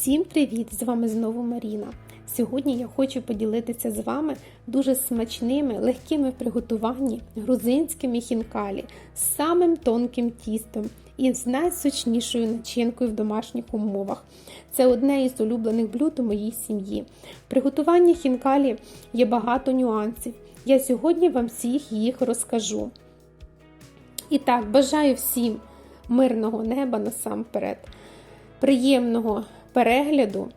Всім привіт! З вами знову Маріна. Сьогодні я хочу поділитися з вами дуже смачними, легкими в приготуванні грузинськими хінкалі з самим тонким тістом і з найсочнішою начинкою в домашніх умовах. Це одне із улюблених блюд у моїй сім'ї. В приготуванні хінкалі є багато нюансів. Я сьогодні вам всіх їх розкажу. І так, бажаю всім мирного неба насамперед, приємного перегляду.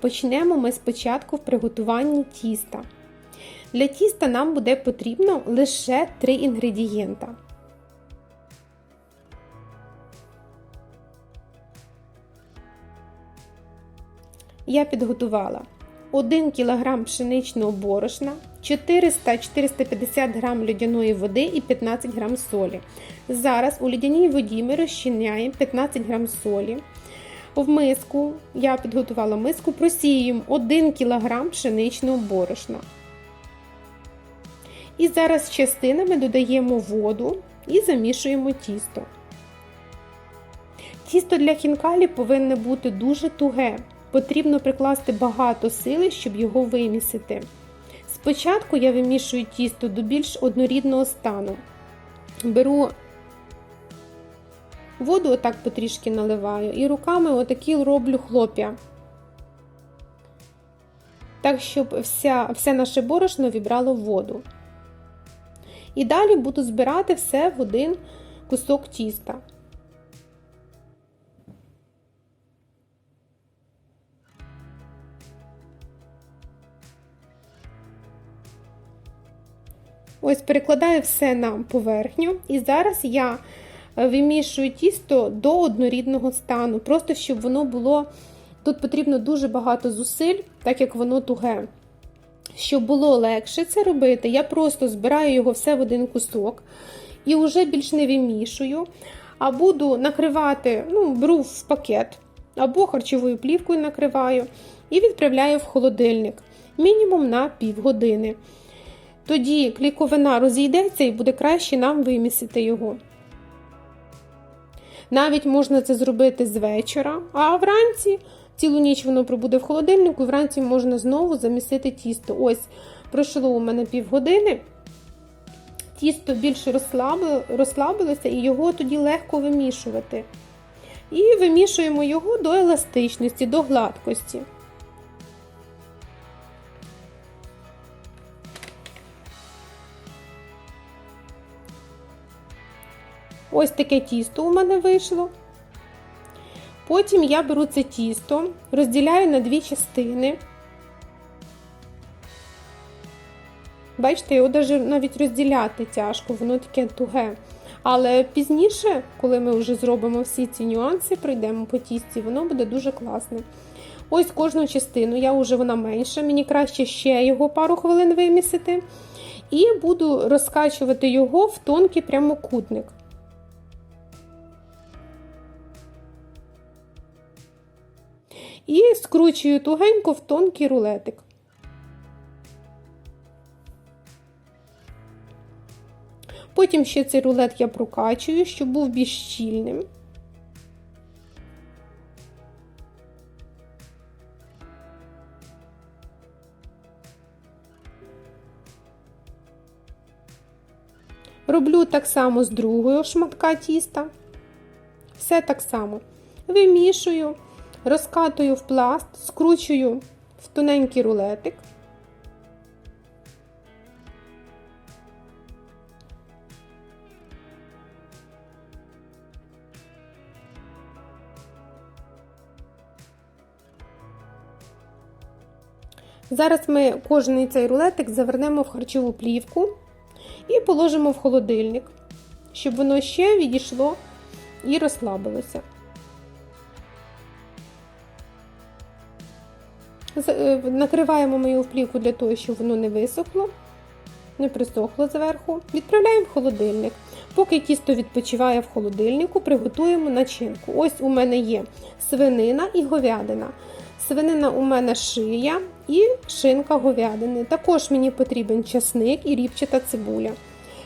Почнемо ми спочатку в приготуванні тіста. Для тіста нам буде потрібно лише три інгредієнта. Я підготувала 1 кг пшеничного борошна, 400-450 г льодяної води і 15 г солі. Зараз у льодяній воді ми розчиняємо 15 г солі. В миску я підготувала миску, просіюємо 1 кг пшеничного борошна. І зараз частинами додаємо воду і замішуємо тісто. Тісто для хінкалі повинне бути дуже туге. Потрібно прикласти багато сили, щоб його вимісити. Спочатку я вимішую тісто до більш однорідного стану. Беру воду отак потрішки наливаю і руками отакі роблю хлоп'я. Так, щоб вся, все наше борошно вібрало воду. І далі буду збирати все в один кусок тіста. Ось перекладаю все на поверхню, і зараз я вимішую тісто до однорідного стану, просто щоб воно було. Тут потрібно дуже багато зусиль, так як воно туге. Щоб було легше це робити, я просто збираю його все в один кусок і вже більш не вимішую, а буду накривати, ну, беру в пакет або харчовою плівкою накриваю і відправляю в холодильник мінімум на півгодини. Тоді кліковина розійдеться і буде краще нам вимісити його. Навіть можна це зробити з вечора, а вранці цілу ніч воно пробуде в холодильнику, і вранці можна знову замісити тісто. Ось, пройшло у мене півгодини. Тісто більше розслабилося, і його тоді легко вимішувати. І вимішуємо його до еластичності, до гладкості. Ось таке тісто у мене вийшло. Потім я беру це тісто, розділяю на дві частини. Бачите, його навіть розділяти тяжко, воно таке туге. Але пізніше, коли ми вже зробимо всі ці нюанси, пройдемо по тісті, воно буде дуже класне. Ось кожну частину, я вже вона менша, мені краще ще його пару хвилин вимісити. І буду розкачувати його в тонкий прямокутник. І скручую тугенько в тонкий рулетик. Потім ще цей рулет я прокачую, щоб був більш щільним. Роблю так само з другого шматка тіста. Все так само. Вимішую розкатую в пласт, скручую в тоненький рулетик. Зараз ми кожний цей рулетик завернемо в харчову плівку і положимо в холодильник, щоб воно ще відійшло і розслабилося. Накриваємо мою плівку для того, щоб воно не висохло, не присохло зверху. Відправляємо в холодильник. Поки тісто відпочиває в холодильнику, приготуємо начинку. Ось у мене є свинина і говядина. Свинина у мене шия і шинка говядини. Також мені потрібен часник і ріпчата цибуля.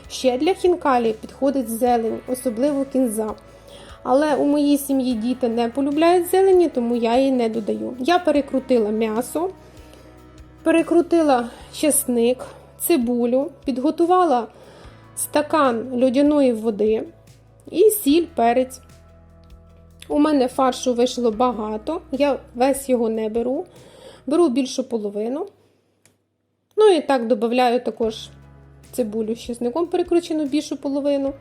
Ще для хінкалі підходить зелень, особливо кінза. Але у моїй сім'ї діти не полюбляють зелені, тому я її не додаю. Я перекрутила м'ясо, перекрутила чесник, цибулю, підготувала стакан льодяної води і сіль, перець. У мене фаршу вийшло багато, я весь його не беру. Беру більшу половину. Ну і так додаю також цибулю з чесником перекручену більшу половину.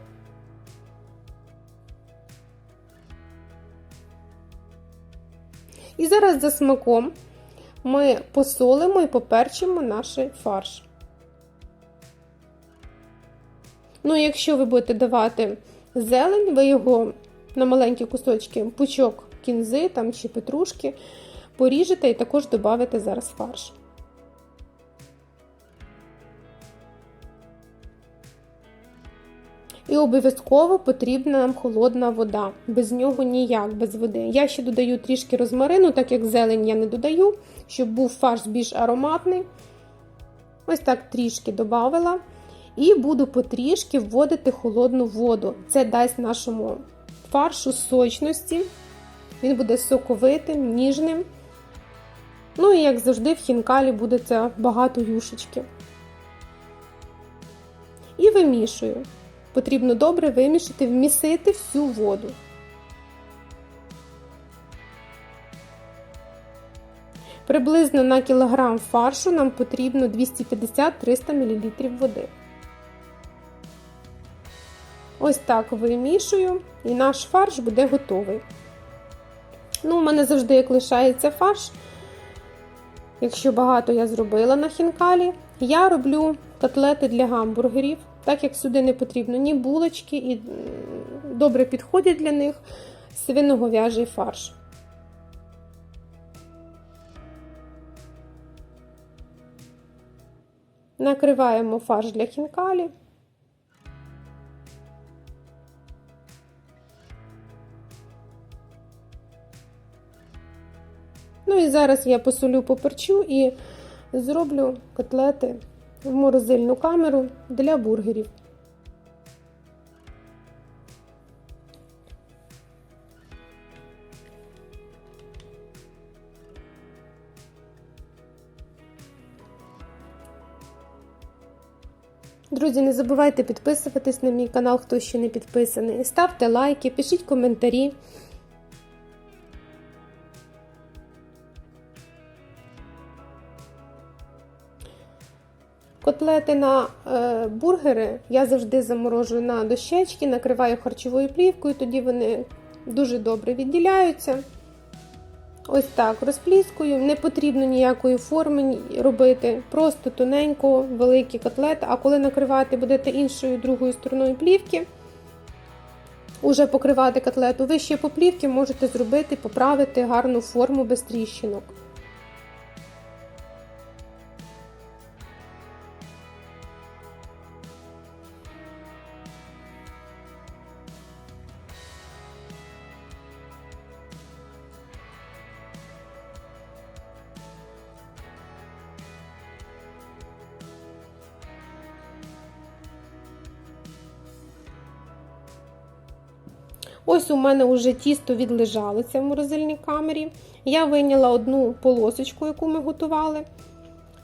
І зараз за смаком ми посолимо і поперчимо наш фарш. Ну, якщо ви будете давати зелень, ви його на маленькі кусочки пучок кінзи там, чи петрушки поріжете і також додавите зараз фарш. І обов'язково потрібна нам холодна вода. Без нього ніяк, без води. Я ще додаю трішки розмарину, так як зелень я не додаю, щоб був фарш більш ароматний. Ось так трішки додавила. І буду потрішки вводити холодну воду. Це дасть нашому фаршу сочності. Він буде соковитим, ніжним. Ну і, як завжди, в хінкалі буде це багато юшечки. І вимішую. Потрібно добре вимішати, вмісити всю воду. Приблизно на кілограм фаршу нам потрібно 250-300 мл води. Ось так вимішую, і наш фарш буде готовий. Ну, у мене завжди як лишається фарш. Якщо багато я зробила на хінкалі, я роблю котлети для гамбургерів, так як сюди не потрібно ні булочки, і добре підходять для них свиноговяжий фарш. Накриваємо фарш для хінкалі. Ну і зараз я посолю поперчу і зроблю котлети в морозильну камеру для бургерів. Друзі, не забувайте підписуватись на мій канал, хто ще не підписаний. Ставте лайки, пишіть коментарі. Котлети на е, бургери я завжди заморожую на дощечки, накриваю харчовою плівкою, тоді вони дуже добре відділяються. Ось так розпліскую. Не потрібно ніякої форми робити, просто тоненько, великі котлети. А коли накривати будете іншою другою стороною плівки, уже покривати котлету, ви ще по плівки можете зробити, поправити гарну форму без тріщинок. Ось у мене вже тісто відлежалося в морозильній камері. Я вийняла одну полосочку, яку ми готували.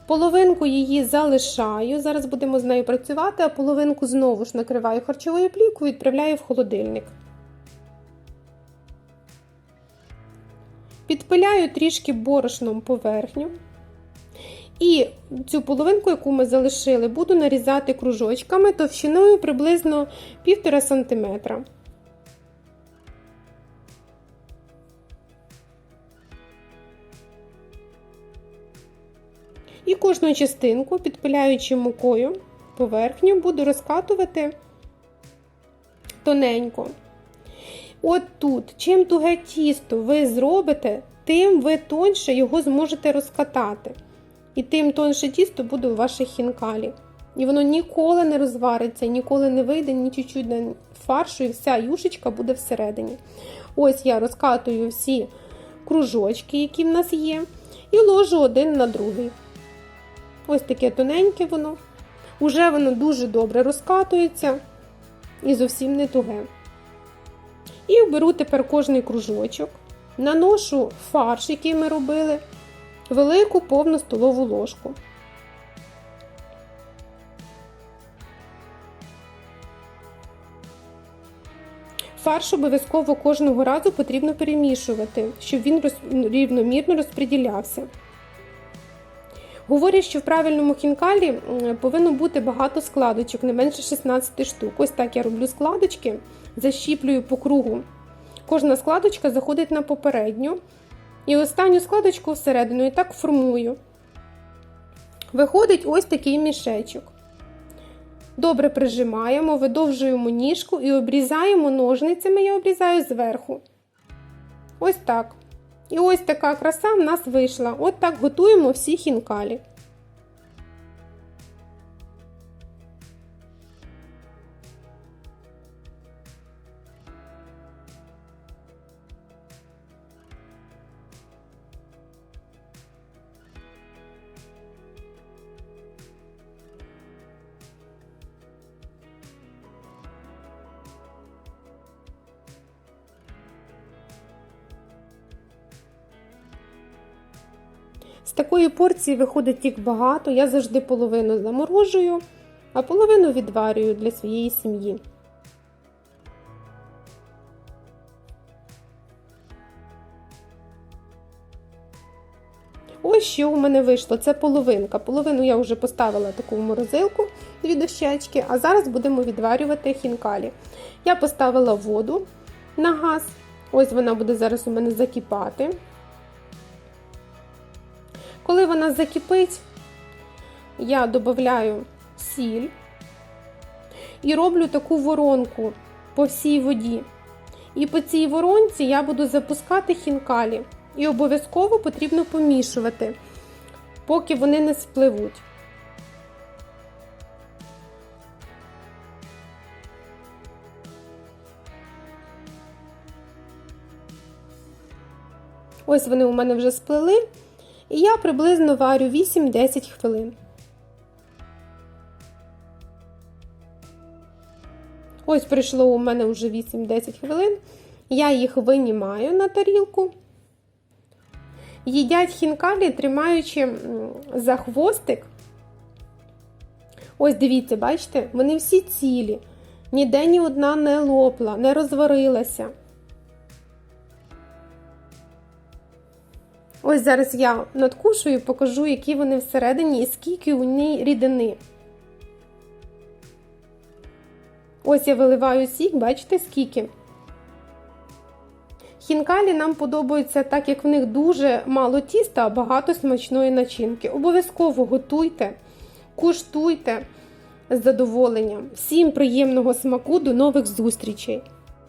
Половинку її залишаю. Зараз будемо з нею працювати, а половинку знову ж накриваю харчовою плівкою і відправляю в холодильник. Підпиляю трішки борошном поверхню. І цю половинку, яку ми залишили, буду нарізати кружочками товщиною приблизно 1,5 см. Кожну частинку, підпиляючи мукою поверхню, буду розкатувати тоненько. От тут, чим туге тісто ви зробите, тим ви тоньше його зможете розкатати. І тим тонше тісто буде у ваших хінкалі. І воно ніколи не розвариться, ніколи не вийде ні чуть-чуть на фаршу, і вся юшечка буде всередині. Ось я розкатую всі кружочки, які в нас є, і ложу один на другий. Ось таке тоненьке воно. Уже воно дуже добре розкатується і зовсім не туге. І беру тепер кожний кружочок, наношу фарш, який ми робили, велику повну столову ложку. Фарш обов'язково кожного разу потрібно перемішувати, щоб він рівномірно розподілявся. Говорять, що в правильному хінкалі повинно бути багато складочок, не менше 16 штук. Ось так я роблю складочки, защіплюю по кругу. Кожна складочка заходить на попередню. І останню складочку всередину і так формую. Виходить ось такий мішечок. Добре прижимаємо, видовжуємо ніжку і обрізаємо ножницями, я обрізаю зверху. Ось так. І ось така краса в нас вийшла. От так готуємо всі хінкалі. З такої порції виходить їх багато. Я завжди половину заморожую, а половину відварюю для своєї сім'ї. Ось що у мене вийшло. Це половинка. Половину я вже поставила таку в морозилку дві дощечки, а зараз будемо відварювати хінкалі. Я поставила воду на газ. Ось вона буде зараз у мене закипати. Коли вона закипить, я додаю сіль і роблю таку воронку по всій воді. І по цій воронці я буду запускати хінкалі. І обов'язково потрібно помішувати, поки вони не спливуть. Ось вони у мене вже сплили. І я приблизно варю 8-10 хвилин. Ось пройшло у мене вже 8-10 хвилин. Я їх винімаю на тарілку. Їдять хінкалі, тримаючи за хвостик. Ось дивіться, бачите, вони всі цілі. Ніде ні одна не лопла, не розварилася. Ось зараз я надкушую, покажу, які вони всередині і скільки у ній рідини. Ось я виливаю сік, бачите, скільки. Хінкалі нам подобаються, так як в них дуже мало тіста, а багато смачної начинки. Обов'язково готуйте, куштуйте з задоволенням. Всім приємного смаку, до нових зустрічей!